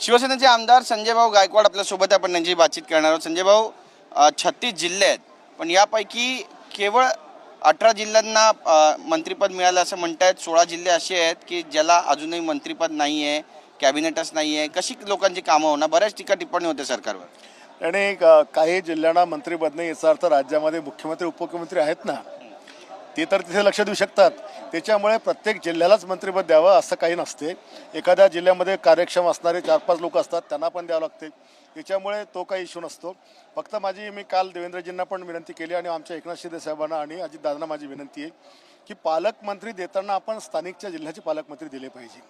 शिवसेनेचे आमदार संजय भाऊ गायकवाड आपल्यासोबत आपण त्यांची बातचीत करणार आहोत. संजयभाऊ छत्तीस जिल्हे आहेत. पण यापैकी केवळ अठरा जिल्ह्यांना मंत्रीपद मंत्रिपद मिळालं असं म्हणतायत. सोळा जिल्हे असे आहेत की ज्याला अजूनही मंत्रिपद नाही आहे कॅबिनेटच नाही आहे कशी लोकांची कामं होणार? बऱ्याच टीका टिप्पणी होते सरकारवर. आणि काही जिल्ह्यांना मंत्रीपद नाही याचा अर्थ राज्यामध्ये मुख्यमंत्री उपमुख्यमंत्री आहेत ना. ते तर तिथे लक्ष देऊ शकतात. त्याच्यामुळे प्रत्येक जिल्ह्यालाच मंत्रिपद द्यावं असं काही नसते. एखाद्या जिल्ह्यामध्ये कार्यक्षम असणारे चार पाच लोक असतात त्यांना पण द्यावं लागते. त्याच्यामुळे तो काही इश्यू नसतो. फक्त माझी मी काल देवेंद्रजींना पण विनंती केली आणि आमच्या एकनाथ शिंदे साहेबांना आणि अजितदादांना माझी विनंती आहे. की पालकमंत्री देताना आपण स्थानिकच्या जिल्ह्याचे पालकमंत्री दिले पाहिजे.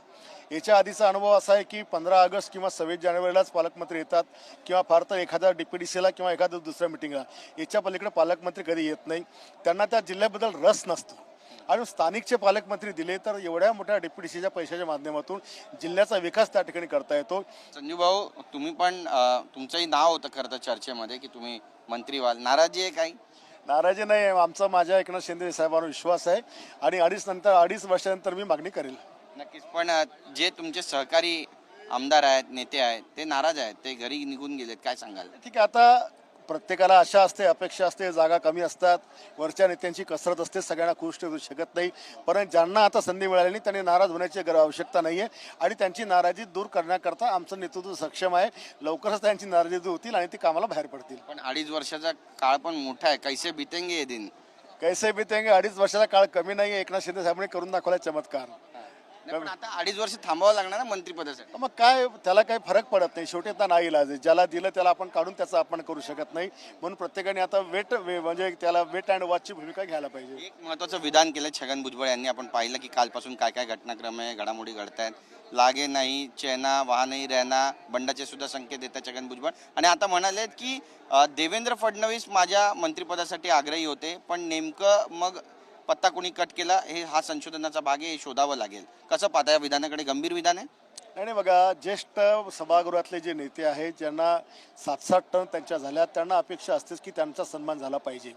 याच्या आधीचा अनुभव असा आहे की पंधरा ऑगस्ट किंवा सव्वीस जानेवारीलाच पालकमंत्री येतात किंवा फार तर एखाद्या डी पी डी सीला किंवा एखाद्या दुसऱ्या मिटिंगला. याच्या पलीकडे पालकमंत्री कधी येत नाही. त्यांना त्या जिल्ह्याबद्दल रस नसतो. आणि स्थानिकचे पालकमंत्री दिले तर एवढ्या मोठ्या डी सीच्या पैशाच्या माध्यमातून जिल्ह्याचा विकास त्या ठिकाणी करता येतो. संजू भाऊ तुम्ही पण तुमचंही नाव होतं खरं तर चर्चेमध्ये की तुम्ही मंत्री व्हाल. नाराजी आहे काही? नाराजी नाही आहे. आमचा माझ्या एकनाथ शिंदे साहेबांवर विश्वास आहे. आणि अडीच नंतर अडीच वर्षानंतर मी मागणी करेल. नक्कीच. पण जे तुमचे सहकारी आमदार आहेत नेते आहेत ते नाराज आहेत. ते घरी निघून गेलेत. काय सांगाल? ठीक आहे. आता प्रत्येकाला आशा असते अपेक्षा असते जागा कमी असतात. वरच्या नेत्यांची कसरत असते सगळ्यांना खुश ठेवू शकत नाही. परंतु ज्यांना आता संधी मिळाली नाही त्यांनी नाराज होण्याची गर आवश्यकता नाही आहे आणि त्यांची नाराजी दूर करण्याकरता आमचं नेतृत्व सक्षम आहे. लवकरच त्यांची नाराजी दूर होतील आणि ती कामाला बाहेर पडतील. पण अडीच वर्षाचा काळ पण मोठा आहे. कैसे बितेंगे दिन? कैसे बितेंगे? अडीच वर्षाचा काळ कमी नाही आहे एकनाथ शिंदे साहेबांनी करून दाखवला चमत्कार. नाही, पण आता अडीच वर्ष थांबावं लागणार ना मंत्रिपदासाठी. मग काय त्याला काही फरक पडत नाही. शेवटी आता नाही इलाज आहे. ज्याला दिलं त्याला आपण काढून त्याचा आपण करू शकत नाही. म्हणून प्रत्येकाने आता वेट म्हणजे त्याला वेट अँड वॉचची भूमिका घ्यायला पाहिजे. एक महत्वाचं विधान केलं छगन भुजबळ यांनी. आपण पाहिलं की कालपासून काय काय घटनाक्रम आहे घडामोडी घडत आहेत लागे नाही चेना वहा नाही रहना बंडाचे सुद्धा संकेत देतात छगन भुजबळ. आणि आता म्हणालेत की अ, देवेंद्र फडणवीस माझ्या मंत्रिपदासाठी आग्रही होते पण नेमकं मग पत्ता कोणी कट केला हे हा संशोधनाचा भाग आहे हे शोधावं लागेल. कसं पाहता या विधानाकडे गंभीर विधान आहे? नाही नाही बघा ज्येष्ठ सभागृहातले जे नेते आहेत ज्यांना सात सात टन त्यांच्या झाल्या त्यांना अपेक्षा असतेच की त्यांचा सन्मान झाला पाहिजे.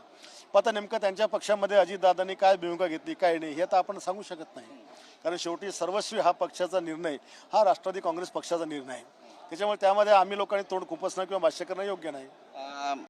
पण आता नेमकं त्यांच्या पक्षामध्ये अजितदादांनी काय भूमिका घेतली काय नाही हे तर आपण सांगू शकत नाही. कारण शेवटी सर्वस्वी हा पक्षाचा निर्णय हा राष्ट्रवादी काँग्रेस पक्षाचा निर्णय. आहे त्याच्यामुळे त्यामध्ये आम्ही लोकांनी तोंड खुपसणं किंवा भाष्य करणं योग्य नाही.